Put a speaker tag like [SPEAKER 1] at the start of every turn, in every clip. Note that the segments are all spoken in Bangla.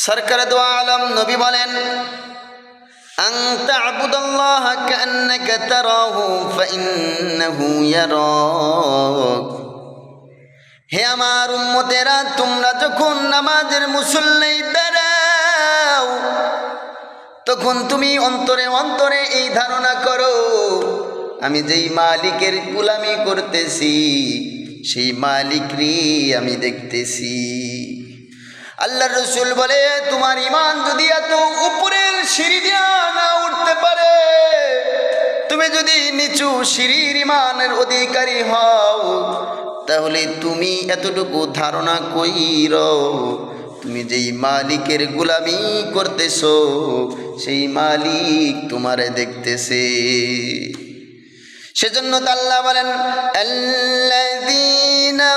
[SPEAKER 1] সরকার দোয়া আলম নবী বলেন أن تعبد الله كأنك تراه فإنه يراك হে আমার উম্মতেরা তোমরা যখন নামাজের মুসল্লাই দাঁড়াও তখন তুমি অন্তরে অন্তরে এই ধারণা করো আমি যেই মালিকের গুলামি করতেছি সেই মালিকরই আমি দেখতেছি আল্লাহ রসুল বলে, তোমার ইমান যদি এত উপরের সিঁড়ি দিয়া না উঠতে পারে, তুমি যদি নিচু সিঁড়ির ইমানের অধিকারী হও, তাহলে তুমি এতটুকু ধারণা কইর, তুমি যেই মালিকের গুলামি করতেছো, সেই মালিক তোমারে দেখতেছে। সেজন্য তো আল্লাহ বলেন, আল্লাযীনা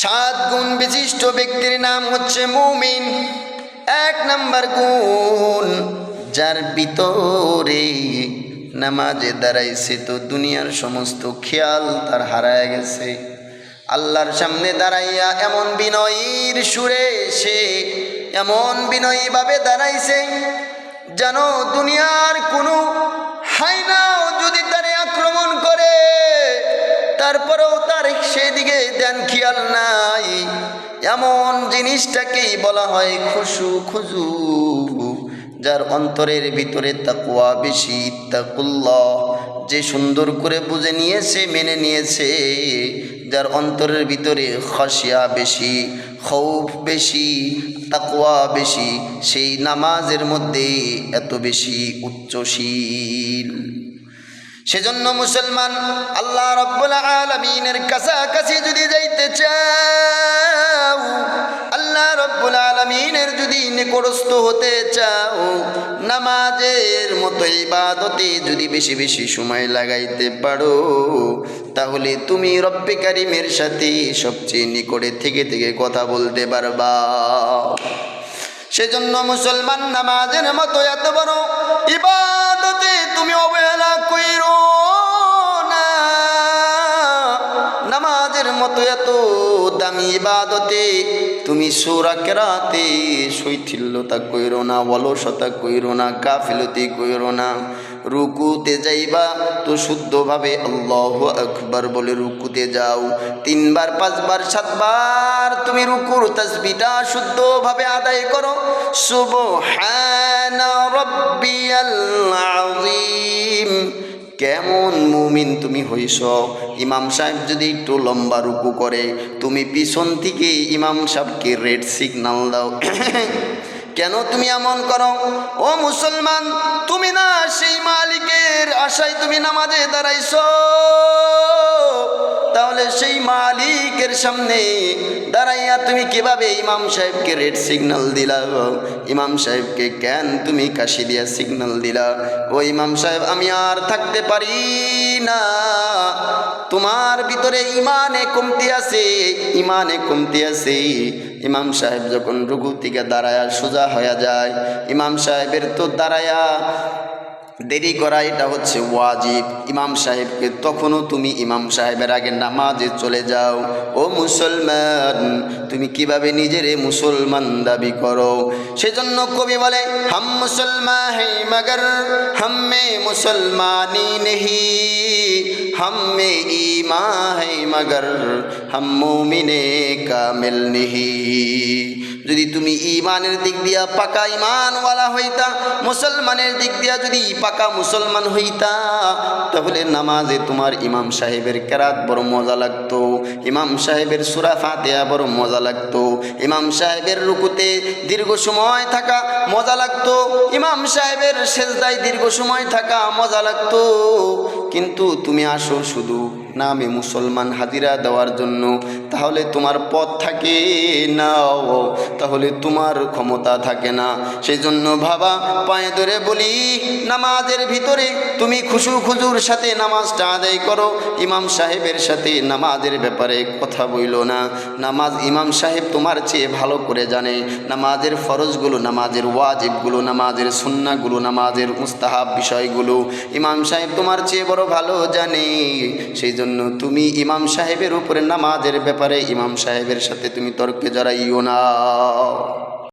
[SPEAKER 1] সাত গুণ বিশিষ্ট ব্যক্তির নাম হচ্ছে মুমিন। এক নাম্বার গুণ, যার ভিতরে নামাজে দাঁড়াইছে তো দুনিয়ার সমস্ত খেয়াল তার হারায় গেছে। আল্লাহর সামনে দাঁড়াইয়া এমন বিনয়ীর সুরে সে এমন বিনয়ীভাবে দাঁড়াইছে যেন দুনিয়ার কোনো হাইনাও যদি তারে আক্রমণ করে, তারপরেও তার সেদিকে দেন খেয়াল নাই। এমন জিনিসটাকেই বলা হয় খুশু খুজু, যার অন্তরের ভিতরে তাকুয়া বেশি, তাকুল্লাহ। যে সুন্দর করে বুঝে নিয়েছে, মেনে নিয়েছে, যার অন্তরের ভিতরে খসিয়া বেশি, খৌফ বেশি তাকুয়া বেশি, সেই নামাজের মধ্যে এত বেশি উচ্চশীল। সেজন্য মুসলমান আল্লাহ রব্বুল আলমিনের কাছাকাছি যদি যাইতে চাও, আল্লাহ রব্বুল আলমিনের যদি নিকটস্থ হতে চাও, নামাজের মতো ইবাদতে যদি বেশি বেশি সময় লাগাইতে পারো, তাহলে তুমি রব্বে কারিমের সাথে সবচেয়ে নিকটে থেকে থেকে কথা বলতে পারবা। সেজন্য মুসলমান নামাজের মতো এত বড় ইবাদতে তুমি অবহেলা কইর না। নামাজের মতো এত দামি ইবাদতে তুমি সুরা কেরাতে শৈথিল্যতা কইর না, অলসতা কইর না কাফিলতি কইর না। রুকুতে যাইবা, তো শুদ্ধভাবে আল্লাহ আকবার বলে রুকুতে যাও। তিনবার, পাঁচবার, সাতবার তুমি রুকুর তসবিটা শুদ্ধভাবে আদায় করো। রব্বিয়াল আযীম। কেমন মুমিন তুমি হইস ইমাম সাহেব যদি একটু লম্বা রুকু করে, তুমি পিছন থেকে ইমাম সাহেবকে রেড সিগনাল দাও। কেন তুমি এমন করো? ও মুসলমান, তুমি না সেই মালিকের আশায় তুমি নামাজে দাঁড়াইছ, তাহলে সেই মালিকের সামনে দাঁড়াইয়া তুমি কীভাবে ইমাম সাহেবকে রেড সিগন্যাল দিলা ইমাম সাহেবকে কেন তুমি কাশি দিয়া সিগন্যাল দিলা? ও ইমাম সাহেব, আমি আর থাকতে পারি না। তোমার ভিতরে ইমানে কমতি আছে, ইমানে কমতি আছে। ইমাম সাহেব যখন রুগু থেকে দাঁড়ায়া সোজা হয়ে যায়, ইমাম সাহেবের তো দাঁড়ায়া দেরি করা, এটা হচ্ছে ওয়াজিব। ইমাম সাহেবকে তখনও তুমি ইমাম সাহেবের আগে নামাজে চলে যাও। ও মুসলমান, তুমি কীভাবে নিজেরে মুসলমান দাবি করো? সেজন্য কবি বলে, হাম মুসলমান হে মগর হাম্মে মুসলমানি নেহি হাম্মে ইমা হে মগর, হাম মুমিনে কামিল নেহি। যদি তুমি ইমানের দিক দিয়া পাকা ইমানওয়ালা হইতা, মুসলমানের দিক দিয়া যদি পাকা মুসলমান হইতা, তাহলে নামাজে তোমার ইমাম সাহেবের কেরাত বড় মজা লাগতো, ইমাম সাহেবের সুরা ফাতেয়া বড় মজা লাগতো, ইমাম সাহেবের রুকুতে দীর্ঘ সময় থাকা মজা লাগতো, ইমাম সাহেবের সেজদায় দীর্ঘ সময় থাকা মজা লাগতো, কিন্তু তুমি আসো শুধু নামে মুসলমান হাজিরা দেওয়ার জন্য, তাহলে তোমার পথ থাকে নাও তাহলে তোমার ক্ষমতা থাকে না। সেই জন্য ভাবা, পায়ে ধরে বলি, নামাজের ভিতরে তুমি খুশু খুজুর সাথে নামাজটা আদায় করো। ইমাম সাহেবের সাথে নামাজের ব্যাপারে কথা বইল না। নামাজ ইমাম সাহেব তোমার চেয়ে ভালো করে জানে। নামাজের ফরজগুলো, নামাজের ওয়াজিবগুলো, নামাজের সুন্নাগুলো নামাজের মুস্তাহাব বিষয়গুলো ইমাম সাহেব তোমার চেয়ে বড় ভালো জানে। সেই জন্য তুমি ইমাম সাহেবের উপরে নামাজের ব্যাপারে ইমাম সাহেবের সাথে তুমি তর্কে জড়াইও না।